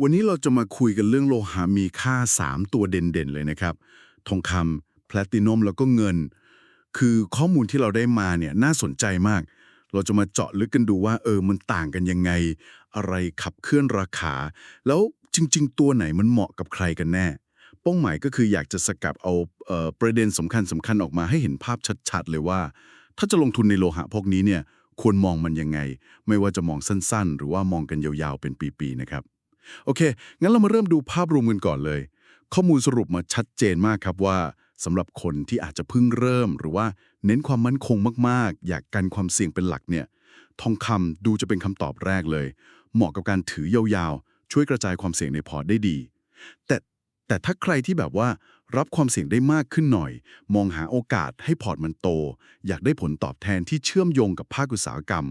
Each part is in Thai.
วันนี้เราจะมาคุยกันเรื่องโลหะมีค่า 3 ตัวเด่นๆ เลยนะครับ ทองคำแพลตินัมแล้วก็เงิน คือข้อมูลที่เราได้มาเนี่ยน่าสนใจมาก เราจะมาเจาะลึกกันดูว่า เออมันต่างกันยังไง อะไรขับเคลื่อนราคา แล้วจริง ๆ ตัวไหนมันเหมาะกับใครกันแน่เป้าหมายก็คืออยากจะสกัดเอาเออประเด็นสำคัญสำคัญออกมาให้เห็นภาพชัดๆ เลยว่า ถ้าจะลงทุนในโลหะพวกนี้เนี่ยควรมองมันยังไง ไม่ว่าจะมองสั้นๆ หรือว่ามองกันยาวๆเป็นปีๆนะครับ โอเค งั้นเรามาเริ่มดูภาพรวมกันก่อนเลย ข้อมูลสรุปมาชัดเจนมากครับว่าสำหรับคนที่อาจจะเพิ่งเริ่ม หรือว่าเน้นความมั่นคงมากๆ อยากกันความเสี่ยงเป็นหลักเนี่ย ทองคำดูจะเป็นคำตอบแรกเลย เหมาะกับการถือยาวๆ ช่วยกระจายความเสี่ยงในพอร์ตได้ดี แต่แต่ถ้าใครที่แบบว่ารับความเสี่ยงได้มากขึ้นหน่อย มองหาโอกาสให้พอร์ตมันโต อยากได้ผลตอบแทนที่เชื่อมโยงกับภาคอุตสาหกรรม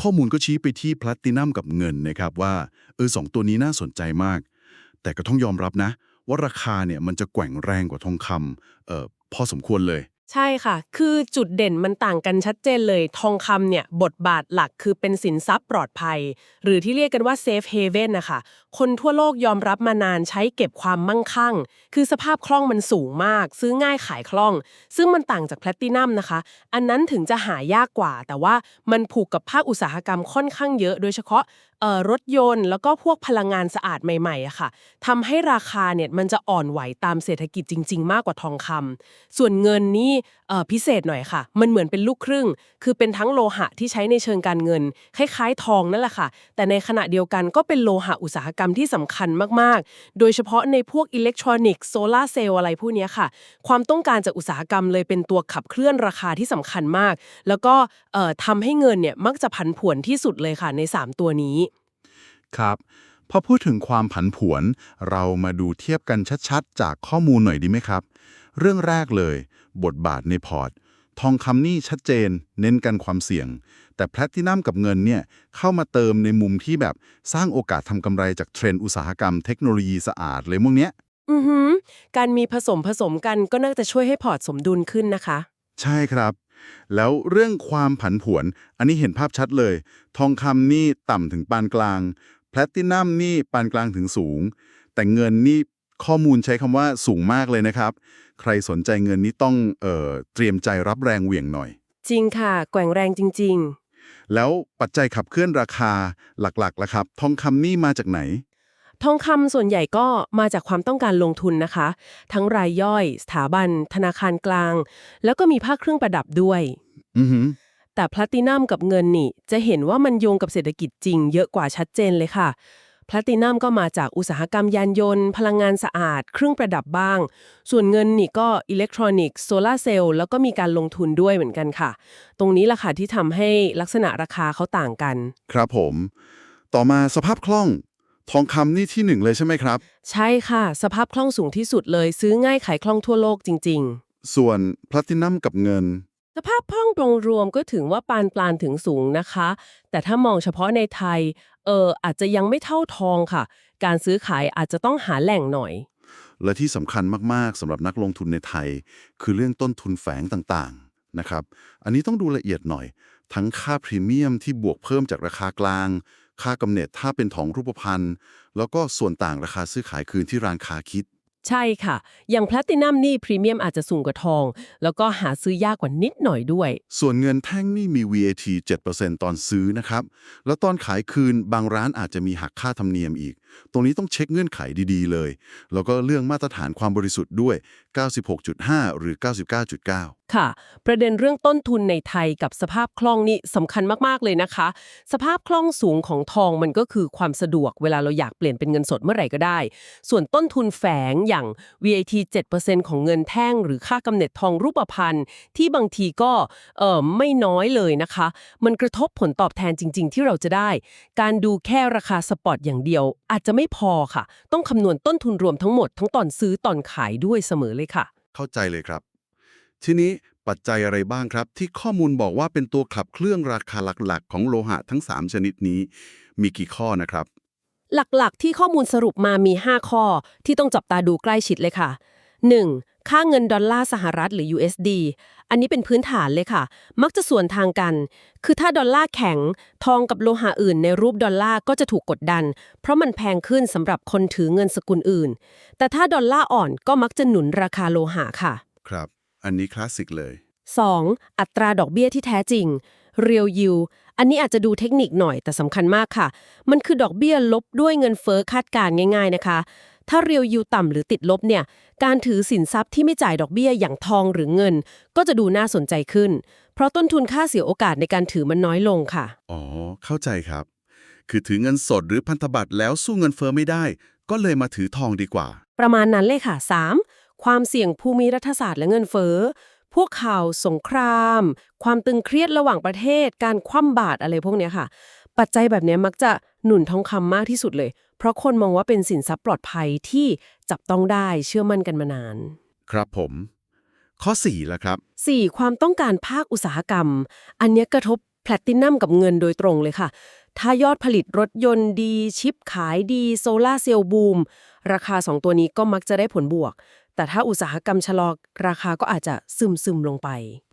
ข้อมูลก็ชี้ไปที่แพลตินัมกับเงินนะครับว่าเออสองตัวนี้น่าสนใจมาก แต่ก็ต้องยอมรับนะ ว่าราคาเนี่ยมันจะแกว่งแรงกว่าทองคำเออพอสมควรเลย ใช่ค่ะ คือจุดเด่นมันต่างกันชัดเจนเลย ทองคำเนี่ย บทบาทหลักคือเป็นสินทรัพย์ปลอดภัย หรือที่เรียกกันว่า safe haven นะคะ คนทั่วโลกยอมรับมานานใช้เก็บความมั่งคั่ง คือสภาพคล่องมันสูงมาก ซื้อง่ายขายคล่อง ซึ่งมันต่างจากแพลตินัมนะคะ อันนั้นถึงจะหายากกว่า แต่ว่ามันผูกกับภาคอุตสาหกรรมค่อนข้างเยอะ โดยเฉพาะ รถยนต์ แล้วก็พวกพลังงานสะอาดใหม่ๆอะค่ะทำให้ราคาเนี่ยมันจะอ่อนไหวตามเศรษฐกิจจริง ๆ มากกว่าทองคำส่วนเงินนี่พิเศษหน่อยค่ะ มันเหมือนเป็นลูกครึ่ง คือเป็นทั้งโลหะที่ใช้ในเชิงการเงิน คล้ายๆ ทองนั่นแหละค่ะ แต่ในขณะเดียวกันก็เป็นโลหะอุตสาหกรรมที่สำคัญมากๆ โดยเฉพาะในพวกอิเล็กทรอนิกส์โซลาเซลล์อะไรพวกนี้ค่ะ ความต้องการจากอุตสาหกรรมเลยเป็นตัวขับเคลื่อนราคาที่สำคัญมาก แล้วก็ทำให้เงินเนี่ยมักจะผันผวนที่สุดเลยค่ะในสามตัวนี้ ครับ พอพูดถึงความผันผวน เรามาดูเทียบกันชัดๆ จากข้อมูลหน่อยดีไหมครับ เรื่องแรกเลย บทบาทในพอร์ต ทองคำนี่ชัดเจน เน้นกันความเสี่ยง แต่แพลตินัมกับเงินเนี่ยเข้ามาเติมในมุมที่แบบสร้างโอกาสทำกำไรจากเทรนด์อุตสาหกรรมเทคโนโลยีสะอาดเลยพวกเนี้ยอือหือการมีผสมผสมกันก็น่าจะช่วยให้พอร์ตสมดุลขึ้นนะคะ ใช่ครับ แล้วเรื่องความผันผวน อันนี้เห็นภาพชัดเลย ทองคำนี่ต่ำถึงปานกลาง แพลตินัมนี่ปานกลางถึงสูง แต่เงินนี่ข้อมูลใช้คำว่าสูงมากเลยนะครับ ใครสนใจเงินนี่ต้องเอ่อเตรียมใจรับแรงเหวี่ยงหน่อย จริงค่ะ แกว่งแรงจริงแล้วปัจจัยขับเคลื่อนราคาหลักๆล่ะครับ ทองคำนี่มาจากไหนๆทองคำส่วนใหญ่ก็มาจากความต้องการลงทุนนะคะ ทั้งรายย่อย สถาบัน ธนาคารกลาง แล้วก็มีภาคเครื่องประดับด้วย อือหือ แต่แพลตินัมกับเงินนี่ จะเห็นว่ามันโยงกับเศรษฐกิจจริงเยอะกว่าชัดเจนเลยค่ะแพลตินัมก็มาจากอุตสาหกรรมยานยนต์ พลังงานสะอาด เครื่องประดับบ้าง ส่วนเงินนี่ก็อิเล็กทรอนิกส์โซลาร์เซลล์แล้วก็มีการลงทุนด้วยเหมือนกันค่ะ ตรงนี้ล่ะค่ะที่ทำให้ลักษณะราคาเขาต่างกัน ครับผม ต่อมาสภาพคล่อง ทองคำนี่ที่หนึ่งเลยใช่ไหมครับ ใช่ค่ะ สภาพคล่องสูงที่สุดเลย ซื้อง่ายขายคล่องทั่วโลกจริง ๆ ส่วนแพลตินัมกับเงิน สภาพคล่องตรงรวมก็ถึงว่าปานปลานถึงสูงนะคะ แต่ถ้ามองเฉพาะในไทย เอออาจจะยังไม่เท่าทองค่ะ การซื้อขายอาจจะต้องหาแหล่งหน่อย และที่สำคัญมากๆสำหรับนักลงทุนในไทย คือเรื่องต้นทุนแฝงต่างๆนะครับ อันนี้ต้องดูละเอียดหน่อย ทั้งค่าพรีเมียมที่บวกเพิ่มจากราคากลาง ค่ากำเนิดถ้าเป็นทองรูปพรรณแล้วก็ส่วนต่างราคาซื้อขายคืนที่ร้านค้าคิด ใช่ค่ะ อย่างแพลตินัมนี่พรีเมียมอาจจะสูงกว่าทอง แล้วก็หาซื้อยากกว่านิดหน่อยด้วย ส่วนเงินแท่งนี่มี VAT 7%ตอนซื้อนะครับ แล้วตอนขายคืนบางร้านอาจจะมีหักค่าธรรมเนียมอีก ตรงนี้ต้องเช็คเงื่อนไขดีๆเลย แล้วก็เรื่องมาตรฐานความบริสุทธิ์ด้วย 96.5 หรือ 99.9 ค่ะ ประเด็นเรื่องต้นทุนในไทยกับสภาพคล่องนี่สำคัญมากๆเลยนะคะ สภาพคล่องสูงของทองมันก็คือความสะดวกเวลาเราอยากเปลี่ยนเป็นเงินสดเมื่อไหร่ก็ได้ ส่วนต้นทุนแฝงอย่าง VAT 7%ของเงินแท่ง หรือค่ากำเนิดทองรูปพรรณที่บางทีก็เออไม่น้อยเลยนะคะ มันกระทบผลตอบแทนจริง ๆ ที่เราจะได้ การดูแค่ราคาสปอตอย่างเดียวอาจจะไม่พอค่ะ ต้องคำนวณต้นทุนรวมทั้งหมดทั้งตอนซื้อตอนขายด้วยเสมอเลยค่ะ เข้าใจเลยครับ ทีนี้ปัจจัยอะไรบ้างครับ ที่ข้อมูลบอกว่าเป็นตัวขับเครื่องราคาหลักๆ ของโลหะทั้ง 3 ชนิดนี้ มีกี่ข้อนะครับ หลักๆ ที่ข้อมูลสรุปมามี 5 ข้อที่ต้องจับตาดูใกล้ชิดเลยค่ะ 1. ค่าเงินดอลลาร์สหรัฐหรือ USD อันนี้เป็นพื้นฐานเลยค่ะ มักจะส่วนทางกัน คือถ้าดอลลาร์แข็ง ทองกับโลหะอื่นในรูปดอลลาร์ก็จะถูกกดดัน เพราะมันแพงขึ้นสำหรับคนถือเงินสกุลอื่น แต่ถ้าดอลลาร์อ่อนก็มักจะหนุนราคาโลหะค่ะ ครับ อันนี้คลาสสิกเลย 2. อัตราดอกเบี้ยที่แท้จริง real yield อันนี้อาจจะดูเทคนิคหน่อยแต่สำคัญมากค่ะ มันคือดอกเบี้ยลบด้วยเงินเฟ้อคาดการณ์ง่าย ๆนะคะ ถ้า real yield ต่ำหรือติดลบเนี่ย การถือสินทรัพย์ที่ไม่จ่ายดอกเบี้ยอย่างทองหรือเงิน ก็จะดูน่าสนใจขึ้น เพราะต้นทุนค่าเสียโอกาสในการถือมันน้อยลงค่ะ อ๋อ เข้าใจครับ คือถือเงินสดหรือพันธบัตรแล้วสู้เงินเฟ้อไม่ได้ ก็เลยมาถือทองดีกว่า ประมาณนั้นเลยค่ะ 3. ความเสี่ยงภูมิรัฐศาสตร์และเงินเฟ้อพวกข่าวสงคราม ความตึงเครียดระหว่างประเทศ การคว่ำบาตรอะไรพวกเนี้ยค่ะ ปัจจัยแบบเนี้ยมักจะหนุนทองคำมากที่สุดเลย เพราะคนมองว่าเป็นสินทรัพย์ปลอดภัยที่จับต้องได้เชื่อมั่นกันมานาน ครับผม ข้อ4ละครับ 4. ความต้องการภาคอุตสาหกรรม อันเนี้ยกระทบแพลตตินัมกับเงินโดยตรงเลยค่ะ ถ้ายอดผลิตรถยนต์ดี ชิปขายดี โซลาร์เซลล์บูม ราคา 2 ตัวนี้ก็มักจะได้ผลบวก แต่ถ้าอุตสาหกรรมชะลอราคาก็อาจจะซึมซึมๆลงไป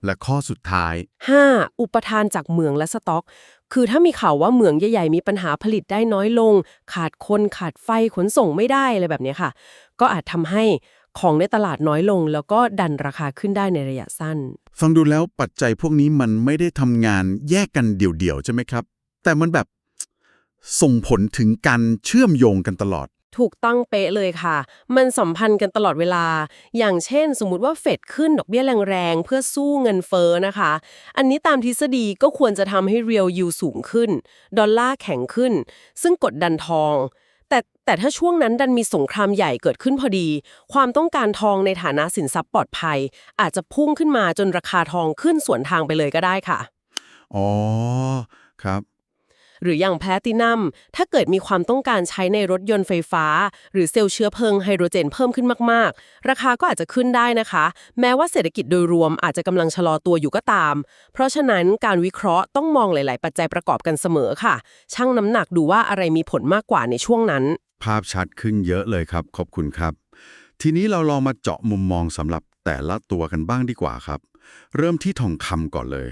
และข้อสุดท้าย 5. อุปทานจากเหมืองและสต็อก คือถ้ามีข่าวว่าเหมืองใหญ่ๆ มีปัญหาผลิตได้น้อยลง ขาดคนขาดไฟขนส่งไม่ได้อะไรแบบเนี้ยค่ะ ก็อาจทำให้ของในตลาดน้อยลง แล้วก็ดันราคาขึ้นได้ในระยะสั้น ฟังดูแล้วปัจจัยพวกนี้มันไม่ได้ทำงานแยกกันเดี่ยวๆใช่ไหมครับ แต่มันแบบส่งผลถึงการเชื่อมโยงกันตลอด ถูกต้องเป๊ะเลยค่ะ มันสัมพันธ์กันตลอดเวลา อย่างเช่น สมมุติว่าเฟดขึ้นดอกเบี้ยแรงๆ เพื่อสู้เงินเฟ้อนะคะ อันนี้ตามทฤษฎีก็ควรจะทำให้ real yield สูงขึ้น ดอลลาร์แข็งขึ้น ซึ่งกดดันทอง แต่แต่ถ้าช่วงนั้นดันมีสงครามใหญ่เกิดขึ้นพอดี ความต้องการทองในฐานะสินทรัพย์ปลอดภัย อาจจะพุ่งขึ้นมาจนราคาทองขึ้นสวนทางไปเลยก็ได้ค่ะ อ๋อ ครับ หรืออย่างแพลตินัม ถ้าเกิดมีความต้องการใช้ในรถยนต์ไฟฟ้า หรือเซลล์เชื้อเพลิงไฮโดรเจนเพิ่มขึ้นมาก ๆ ราคาก็อาจจะขึ้นได้นะคะ แม้ว่าเศรษฐกิจโดยรวมอาจจะกำลังชะลอตัวอยู่ก็ตาม เพราะฉะนั้นการวิเคราะห์ต้องมองหลาย ๆ ปัจจัยประกอบกันเสมอค่ะ ชั่งน้ำหนักดูว่าอะไรมีผลมากกว่าในช่วงนั้น ภาพชัดขึ้นเยอะเลยครับ ขอบคุณครับ ทีนี้เราลองมาเจาะมุมมองสำหรับแต่ละตัวกันบ้างดีกว่าครับ เริ่มที่ทองคำก่อนเลย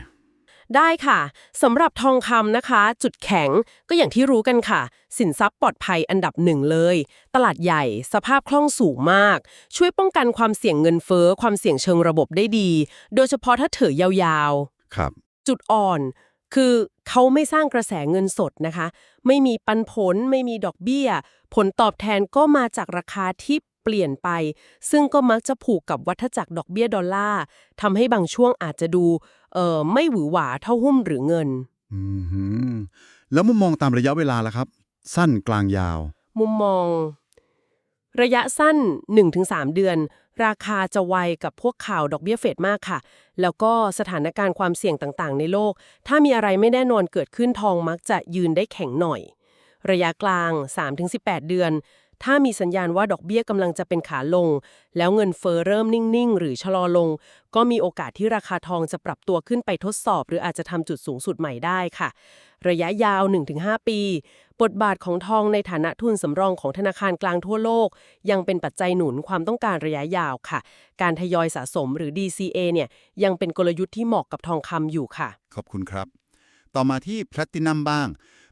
ได้ค่ะสำหรับทองคำนะคะ จุดแข็งก็อย่างที่รู้กันค่ะ สินทรัพย์ปลอดภัยอันดับหนึ่งเลย ตลาดใหญ่ สภาพคล่องสูงมาก ช่วยป้องกันความเสี่ยงเงินเฟ้อ ความเสี่ยงเชิงระบบได้ดี โดยเฉพาะถ้าถือยาวครับๆจุดอ่อนคือเขาไม่สร้างกระแสเงินสดนะคะ ไม่มีปันผล ไม่มีดอกเบี้ย ผลตอบแทนก็มาจากราคาที่เปลี่ยนไป ซึ่งก็มักจะผูกกับวัฏจักรดอกเบี้ยดอลลาร์ทำให้บางช่วงอาจจะดู เอ่อไม่หวือหวาเท่าหุ้นหรือเงิน อือหือแล้วมุมมองตามระยะเวลาล่ะครับ สั้นกลางยาว มุมมอง ระยะสั้น 1-3 เดือน ราคาจะไวกับพวกข่าวดอกเบี้ยเฟดมากค่ะ แล้วก็สถานการณ์ความเสี่ยงต่างๆ ในโลก ถ้ามีอะไรไม่แน่นอนเกิดขึ้นทองมักจะยืนได้แข็งหน่อย ระยะกลาง 3-18 เดือน ถ้ามีสัญญาณว่าดอกเบี้ยกำลังจะเป็นขาลง แล้วเงินเฟอ้อเริ่มนิ่ง ๆ หรือชะลอลง ก็มีโอกาสที่ราคาทองจะปรับตัวขึ้นไปทดสอบ หรืออาจจะทำจุดสูงสุดใหม่ได้ค่ะ ระยะยาว 1-5 ปี บทบาทของทองในฐานะทุนสำรองของธนาคารกลางทั่วโลก ยังเป็นปัจจัยหนุนความต้องการระยะยาวค่ะ การทยอยสะสมหรือ DCA เนี่ยยังเป็นกลยุทธ์ที่เหมาะกับทองคำอยู่ค่ะ ขอบคุณครับ ต่อมาที่แพลตินัมบ้าง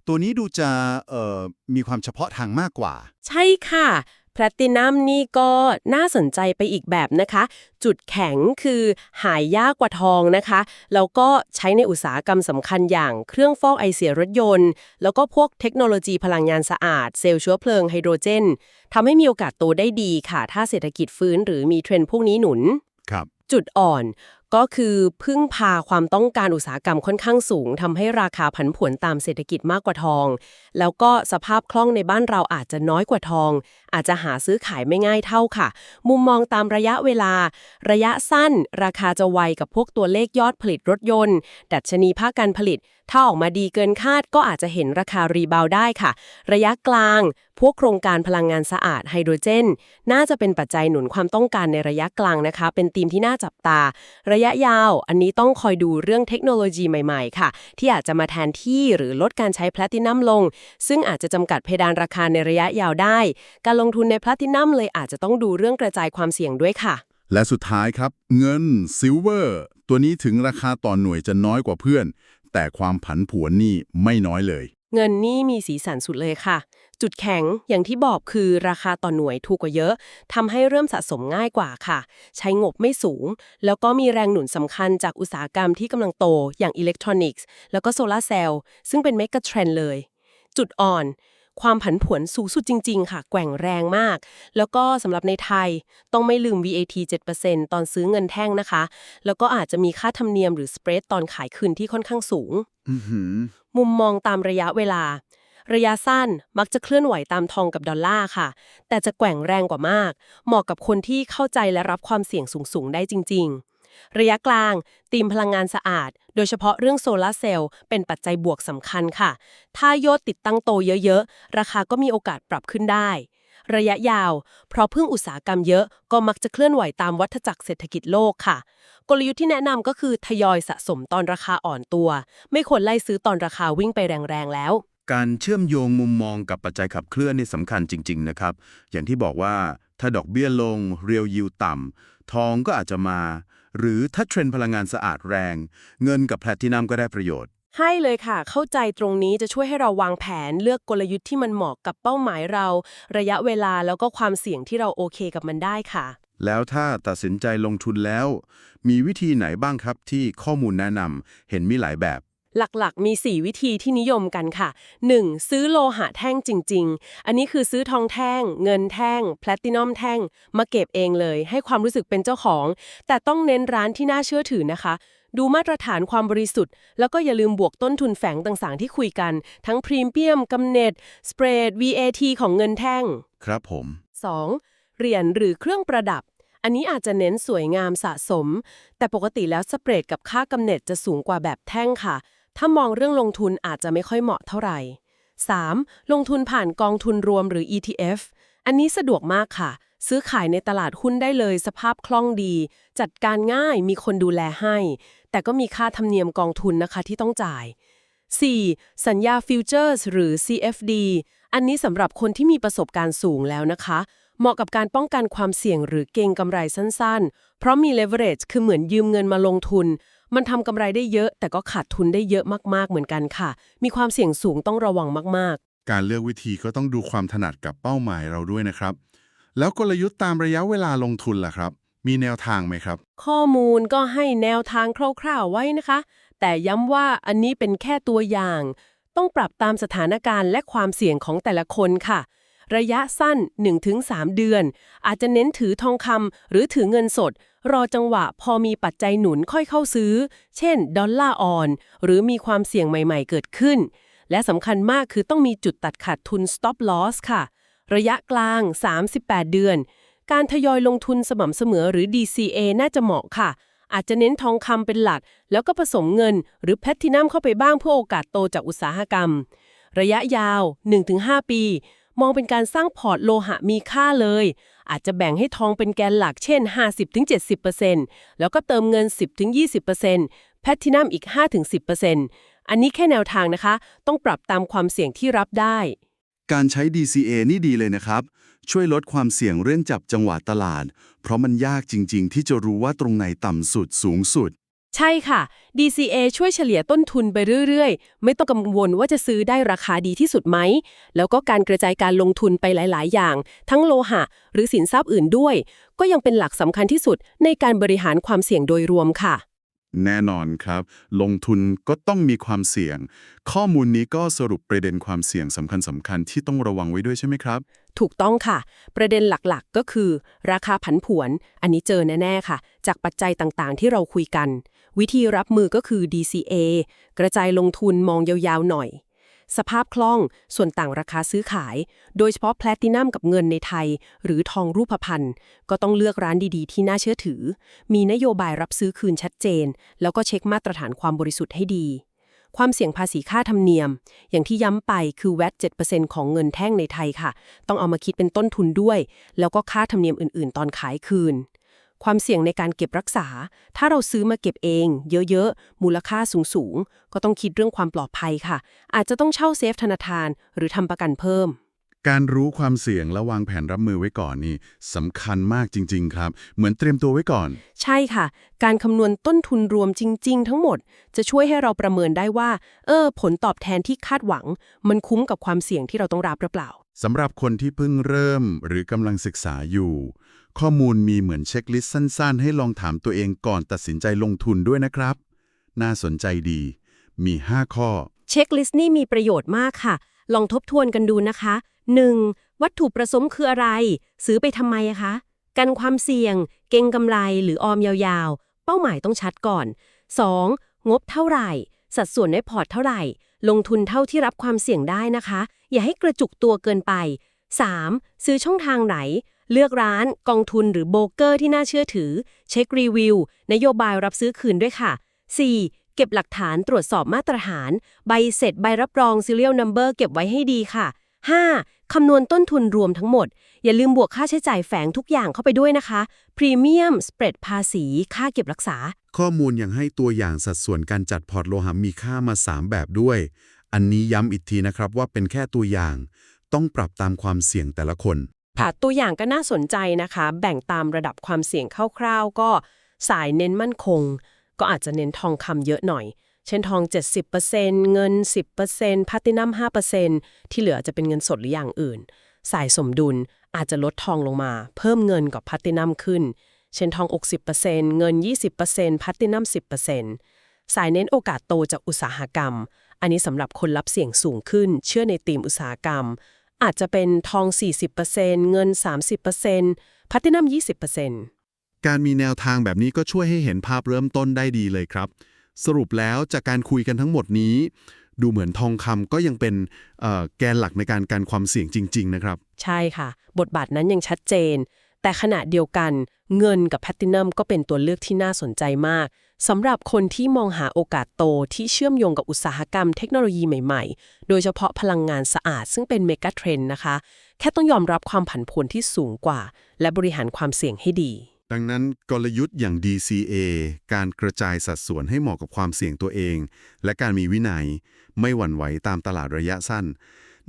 ตัวนี้ดูจะเอ่อมีความเฉพาะทางมากกว่า ใช่ค่ะแพลตินัมนี่ก็น่าสนใจไปอีกแบบนะคะ จุดแข็งคือหายยากกว่าทองนะคะ แล้วก็ใช้ในอุตสาหกรรมสำคัญอย่างเครื่องฟอกไอเสียรถยนต์ แล้วก็พวกเทคโนโลยีพลังงานสะอาด เซลล์เชื้อเพลิงไฮโดรเจนทำให้มีโอกาสโตได้ดีค่ะ ถ้าเศรษฐกิจฟื้นหรือมีเทรนด์พวกนี้หนุน ครับ จุดอ่อน ก็คือพึ่งพาความต้องการอุตสาหกรรมค่อนข้างสูงทำให้ราคาผันผวนตามเศรษฐกิจมากกว่าทอง แล้วก็สภาพคล่องในบ้านเราอาจจะน้อยกว่าทอง อาจจะหาซื้อขายไม่ง่ายเท่าค่ะ มุมมองตามระยะเวลา ระยะสั้น ราคาจะไวกับพวกตัวเลขยอดผลิตรถยนต์ ดัชนีภาคการผลิต ถ้าออกมาดีเกินคาดก็อาจจะเห็นราคารีบาวได้ค่ะ ระยะกลาง พวกโครงการพลังงานสะอาดไฮโดรเจน น่าจะเป็นปัจจัยหนุนความต้องการในระยะกลางนะคะ เป็นธีมที่น่าจับตาระยะยาว อันนี้ต้องคอยดูเรื่องเทคโนโลยีใหม่ๆ ค่ะ ที่อาจจะมาแทนที่หรือลดการใช้แพลตินัมลง ซึ่งอาจจะจำกัดเพดานราคาในระยะยาวได้ การลงทุนในแพลตินัมเลยอาจจะต้องดูเรื่องกระจายความเสี่ยงด้วยค่ะ และสุดท้ายครับ เงินซิลเวอร์ตัวนี้ถึงราคาต่อหน่วยจะน้อยกว่าเพื่อน แต่ความผันผวนนี่ไม่น้อยเลย เงินนี่มีสีสันสุดเลยค่ะ จุดแข็งอย่างที่บอกคือราคาต่อหน่วยถูกกว่าเยอะทำให้เริ่มสะสมง่ายกว่าค่ะ ใช้งบไม่สูง แล้วก็มีแรงหนุนสำคัญจากอุตสาหกรรมที่กำลังโตอย่างอิเล็กทรอนิกส์แล้วก็โซลาเซลล์ซึ่งเป็นเมกะเทรนเลย จุดอ่อน ความผันผวนสูงสุดจริง ๆ ค่ะ แกว่งแรงมาก แล้วก็สำหรับในไทยต้องไม่ลืม VAT 7%ตอนซื้อเงินแท่งนะคะ แล้วก็อาจจะมีค่าธรรมเนียมหรือสเปรดตอนขายคืนที่ค่อนข้างสูงอือหือมุมมองตามระยะเวลา ระยะสั้นมักจะเคลื่อนไหวตามทองกับดอลลาร์ค่ะ แต่จะแกว่งแรงกว่ามาก เหมาะกับคนที่เข้าใจและรับความเสี่ยงสูงๆได้จริง ๆ ระยะกลางตีมพลังงานสะอาด โดยเฉพาะเรื่องโซลาร์เซลล์เป็นปัจจัยบวกสำคัญค่ะ ถ้ายอดติดตั้งโตเยอะๆ ราคาก็มีโอกาสปรับขึ้นได้ ระยะยาว เพราะพึ่งอุตสาหกรรมเยอะก็มักจะเคลื่อนไหวตามวัฏจักรเศรษฐกิจโลกค่ะ กลยุทธ์ที่แนะนำก็คือทยอยสะสมตอนราคาอ่อนตัว ไม่ควรไล่ซื้อตอนราคาวิ่งไปแรงๆแล้วการเชื่อมโยงมุมมองกับปัจจัยขับเคลื่อนนี่สำคัญจริง ๆ นะครับ อย่างที่บอกว่า ถ้าดอกเบี้ยลง เรียวยิวต่ำทองก็อาจจะมา หรือถ้าเทรนด์พลังงานสะอาดแรง เงินกับแพลตินัมก็ได้ประโยชน์ ให้เลยค่ะ เข้าใจตรงนี้จะช่วยให้เราวางแผนเลือกกลยุทธ์ที่มันเหมาะกับเป้าหมายเรา ระยะเวลาแล้วก็ความเสี่ยงที่เราโอเคกับมันได้ค่ะ แล้วถ้าตัดสินใจลงทุนแล้ว มีวิธีไหนบ้างครับที่ข้อมูลแนะนำเห็นมีหลายแบบ หลักๆ มี 4 วิธีที่นิยมกันค่ะ 1. ซื้อโลหะแท่งจริง ๆ อันนี้คือซื้อทองแท่ง เงินแท่ง แพลตินัมแท่ง มาเก็บเองเลย ให้ความรู้สึกเป็นเจ้าของ แต่ต้องเน้นร้านที่น่าเชื่อถือนะคะ ดูมาตรฐานความบริสุทธิ์ แล้วก็อย่าลืมบวกต้นทุนแฝงต่างๆ ที่คุยกัน ทั้งพรีเมียมกำเนิดสเปรด VAT ของเงินแท่ง ครับผม 2. เหรียญหรือเครื่องประดับอันนี้อาจจะเน้นสวยงามสะสม แต่ปกติแล้วสเปรดกับค่ากำเนิดจะสูงกว่าแบบแท่งค่ะ ถ้ามองเรื่องลงทุนอาจจะไม่ค่อยเหมาะเท่าไหร่ 3. ลงทุนผ่านกองทุนรวมหรือ ETF อันนี้สะดวกมากค่ะ ซื้อขายในตลาดหุ้นได้เลยสภาพคล่องดี จัดการง่ายมีคนดูแลให้ แต่ก็มีค่าธรรมเนียมกองทุนนะคะที่ต้องจ่าย 4. สัญญาฟิวเจอร์สหรือ CFD อันนี้สำหรับคนที่มีประสบการณ์สูงแล้วนะคะ เหมาะกับการป้องกันความเสี่ยงหรือเก็งกำไรสั้นๆ เพราะมี leverage คือเหมือนยืมเงินมาลงทุน มันทำกำไรได้เยอะ แต่ก็ขาดทุนได้เยอะมากๆเหมือนกันค่ะ มีความเสี่ยงสูงต้องระวังมากการเลือกวิธีก็ต้องดูความถนัดกับเป้าหมายเราด้วยนะครับ แล้วกลยุทธ์ตามระยะเวลาลงทุนล่ะครับ มีแนวทางไหมครับๆข้อมูลก็ให้แนวทางคร่าวๆไว้นะคะ แต่ย้ำว่าอันนี้เป็นแค่ตัวอย่าง ต้องปรับตามสถานการณ์และความเสี่ยงของแต่ละคนค่ะ ระยะสั้น 1-3 เดือน อาจจะเน้นถือทองคำหรือถือเงินสด รอจังหวะพอมีปัจจัยหนุนค่อยเข้าซื้อ เช่น ดอลลาร์ออน หรือมีความเสี่ยงใหม่ๆเกิดขึ้น และสำคัญมากคือต้องมีจุดตัดขาดทุน stop loss ค่ะ ระยะกลาง 38 เดือน การทยอยลงทุนสม่ำเสมอหรือ DCA น่าจะเหมาะค่ะอาจจะเน้นทองคำเป็นหลัก แล้วก็ผสมเงิน หรือแพลตินัมเข้าไปบ้างเพื่อโอกาสโตจากอุตสาหกรรม ระยะยาว 1-5 ปี มองเป็นการสร้างพอร์ตโลหะมีค่าเลย อาจจะแบ่งให้ทองเป็นแกนหลักเช่น 50-70%แล้วก็เติมเงิน 10-20%แพลตตินัมอีก 5-10%อันนี้แค่แนวทางนะคะ ต้องปรับตามความเสี่ยงที่รับได้ การใช้ DCA นี่ดีเลยนะครับ ช่วยลดความเสี่ยงเรื่องจับจังหวะตลาด เพราะมันยากจริง ๆ ที่จะรู้ว่าตรงไหนต่ำสุดสูงสุด ใช่ค่ะ DCA ช่วยเฉลี่ยต้นทุนไปเรื่อยๆ ไม่ต้องกังวลว่าจะซื้อได้ราคาดีที่สุดไหม แล้วก็การกระจายการลงทุนไปหลาย ๆ อย่าง ทั้งโลหะ หรือสินทรัพย์อื่นด้วย ก็ยังเป็นหลักสำคัญที่สุดในการบริหารความเสี่ยงโดยรวมค่ะ แน่นอนครับ ลงทุนก็ต้องมีความเสี่ยง ข้อมูลนี้ก็สรุปประเด็นความเสี่ยงสำคัญสำคัญๆที่ต้องระวังไว้ด้วยใช่ไหมครับ ถูกต้องค่ะ ประเด็นหลักๆ ก็คือ ราคาผันผวน อันนี้เจอแน่ๆค่ะ จากปัจจัยต่างๆ ที่เราคุยกัน วิธีรับมือก็คือ DCA กระจายลงทุนมองยาวๆหน่อย สภาพคล่องส่วนต่างราคาซื้อขาย โดยเฉพาะแพลตตินัมกับเงินในไทย หรือทองรูปพรรณก็ต้องเลือกร้านดีๆ ที่น่าเชื่อถือ มีนโยบายรับซื้อคืนชัดเจน แล้วก็เช็คมาตรฐานความบริสุทธิ์ให้ดีความเสี่ยงภาษีค่าธรรมเนียม อย่างที่ย้ำไปคือ VAT 7%ของเงินแท่งในไทยค่ะ ต้องเอามาคิดเป็นต้นทุนด้วย แล้วก็ค่าธรรมเนียมอื่น ๆ ตอนขายคืน ความเสี่ยงในการเก็บรักษา ถ้าเราซื้อมาเก็บเอง เยอะๆ มูลค่าสูงๆ ก็ต้องคิดเรื่องความปลอดภัยค่ะ อาจจะต้องเช่าเซฟธนาคารหรือทำประกันเพิ่ม การรู้ความเสี่ยงและวางแผนรับมือไว้ก่อนนี่สำคัญมากจริง ๆ ครับ เหมือนเตรียมตัวไว้ก่อน ใช่ค่ะ การคำนวณต้นทุนรวมจริง ๆ ทั้งหมด จะช่วยให้เราประเมินได้ว่า เออ ผลตอบแทนที่คาดหวัง มันคุ้มกับความเสี่ยงที่เราต้องรับหรือเปล่า สำหรับคนที่เพิ่งเริ่มหรือกำลังศึกษาอยู่ ข้อมูลมีเหมือนเช็คลิสต์สั้น ๆ ให้ลองถามตัวเองก่อนตัดสินใจลงทุนด้วยนะครับ น่าสนใจดี มี 5 ข้อ เช็คลิสต์นี่มีประโยชน์มากค่ะ ลองทบทวนกันดูนะคะ 1. วัตถุประสงค์คืออะไร ซื้อไปทำไมคะ กันความเสี่ยง เก็งกำไรหรือออมยาวๆ เป้าหมายต้องชัดก่อน 2. งบเท่าไหร่ สัดส่วนในพอร์ตเท่าไหร่ ลงทุนเท่าที่รับความเสี่ยงได้นะคะ อย่าให้กระจุกตัวเกินไป 3. ซื้อช่องทางไหน เลือกร้านกองทุนหรือโบรกเกอร์ที่น่าเชื่อถือ เช็ครีวิว นโยบายรับซื้อคืนด้วยค่ะ 4. เก็บหลักฐานตรวจสอบมาตรฐาน ใบเสร็จใบรับรอง serial number เก็บไว้ให้ดีค่ะ 5. คำนวณต้นทุนรวมทั้งหมด อย่าลืมบวกค่าใช้จ่ายแฝงทุกอย่างเข้าไปด้วยนะคะพรีเมียมสเปรดภาษี ค่าเก็บรักษา ข้อมูลยังให้ตัวอย่างสัดส่วนการจัดพอร์ตโลหะมีค่ามา 3 แบบด้วย อันนี้ย้ำอีกทีนะครับว่าเป็นแค่ตัวอย่าง ต้องปรับตามความเสี่ยงแต่ละคน ค่ะตัวอย่างก็น่าสนใจนะคะ แบ่งตามระดับความเสี่ยงคร่าวๆ ก็สายเน้นมั่นคง ก็อาจจะเน้นทองคำเยอะหน่อย เช่นทอง 70%เงิน 10%พัตินัม5%ที่เหลือจะเป็นเงินสดหรืออย่างอื่น สายสมดุลอาจจะลดทองลงมา เพิ่มเงินกับพัตินัมขึ้น เช่นทอง 60%เงิน 20%พัตินัม10%สายเน้นโอกาสโตจากอุตสาหกรรม อันนี้สำหรับคนรับเสี่ยงสูงขึ้น เชื่อในธีมอุตสาหกรรม อาจจะเป็นทอง 40%เงิน 30%พัตินัม20%การมีแนวทางแบบนี้ก็ช่วยให้เห็นภาพเริ่มต้นได้ดีเลยครับ สรุปแล้วจากการคุยกันทั้งหมดนี้ ดูเหมือนทองคำก็ยังเป็นเอ่อแกนหลักในการการความเสี่ยงจริง ๆ นะครับ ใช่ค่ะ บทบาทนั้นยังชัดเจน แต่ขณะเดียวกัน เงินกับแพตตินัมก็เป็นตัวเลือกที่น่าสนใจมาก สำหรับคนที่มองหาโอกาสโตที่เชื่อมโยงกับอุตสาหกรรมเทคโนโลยีใหม่ๆ โดยเฉพาะพลังงานสะอาดซึ่งเป็นเมกะเทรนด์นะคะ แค่ต้องยอมรับความผันผวนที่สูงกว่า และบริหารความเสี่ยงให้ดี ดังนั้นกลยุทธ์อย่าง DCA การกระจายสัดส่วนให้เหมาะกับความเสี่ยงตัวเอง และการมีวินัย ไม่หวั่นไหวตามตลาดระยะสั้น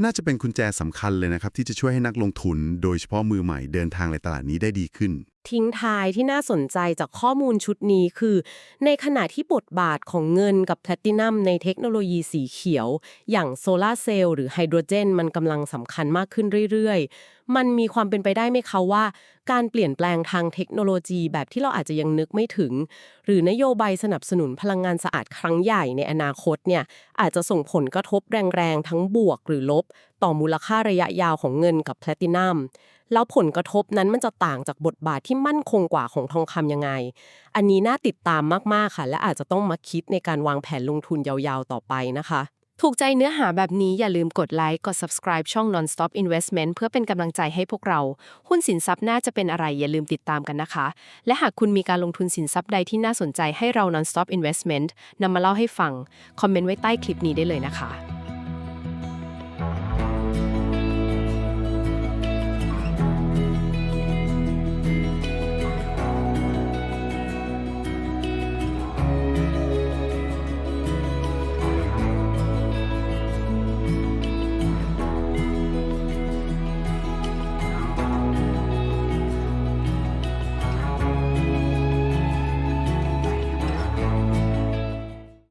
น่าจะเป็นกุญแจสำคัญเลยนะครับที่จะช่วยให้นักลงทุน โดยเฉพาะมือใหม่เดินทางในตลาดนี้ได้ดีขึ้น ทิ้งท้ายที่น่าสนใจจากข้อมูลชุดนี้คือ ในขณะที่บทบาทของเงินกับแพลตินัมในเทคโนโลยีสีเขียว อย่างโซลาร์เซลล์หรือไฮโดรเจน มันกำลังสำคัญมากขึ้นเรื่อยๆ มันมีความเป็นไปได้ไหมคะว่า การเปลี่ยนแปลงทางเทคโนโลยีแบบที่เราอาจจะยังนึกไม่ถึง หรือนโยบายสนับสนุนพลังงานสะอาดครั้งใหญ่ในอนาคตเนี่ยอาจจะส่งผลกระทบแรงๆทั้งบวกหรือลบ ต่อมูลค่าระยะยาวของเงินกับแพลตินัม แล้วผลกระทบนั้นมันจะต่างจากบทบาทที่มั่นคงกว่าของทองคำยังไง อันนี้น่าติดตามมากๆค่ะ และอาจจะต้องมาคิดในการวางแผนลงทุนยาวๆต่อไปนะคะ ถูกใจเนื้อหาแบบนี้อย่าลืมกดไลค์กด subscribe ช่อง nonstop investment เพื่อเป็นกำลังใจให้พวกเรา หุ้นสินทรัพย์น่าจะเป็นอะไรอย่าลืมติดตามกันนะคะ และหากคุณมีการลงทุนสินทรัพย์ใดที่น่าสนใจให้เรา nonstop investment นำมาเล่าให้ฟังคอมเมนต์ไว้ใต้คลิปนี้ได้เลยนะคะ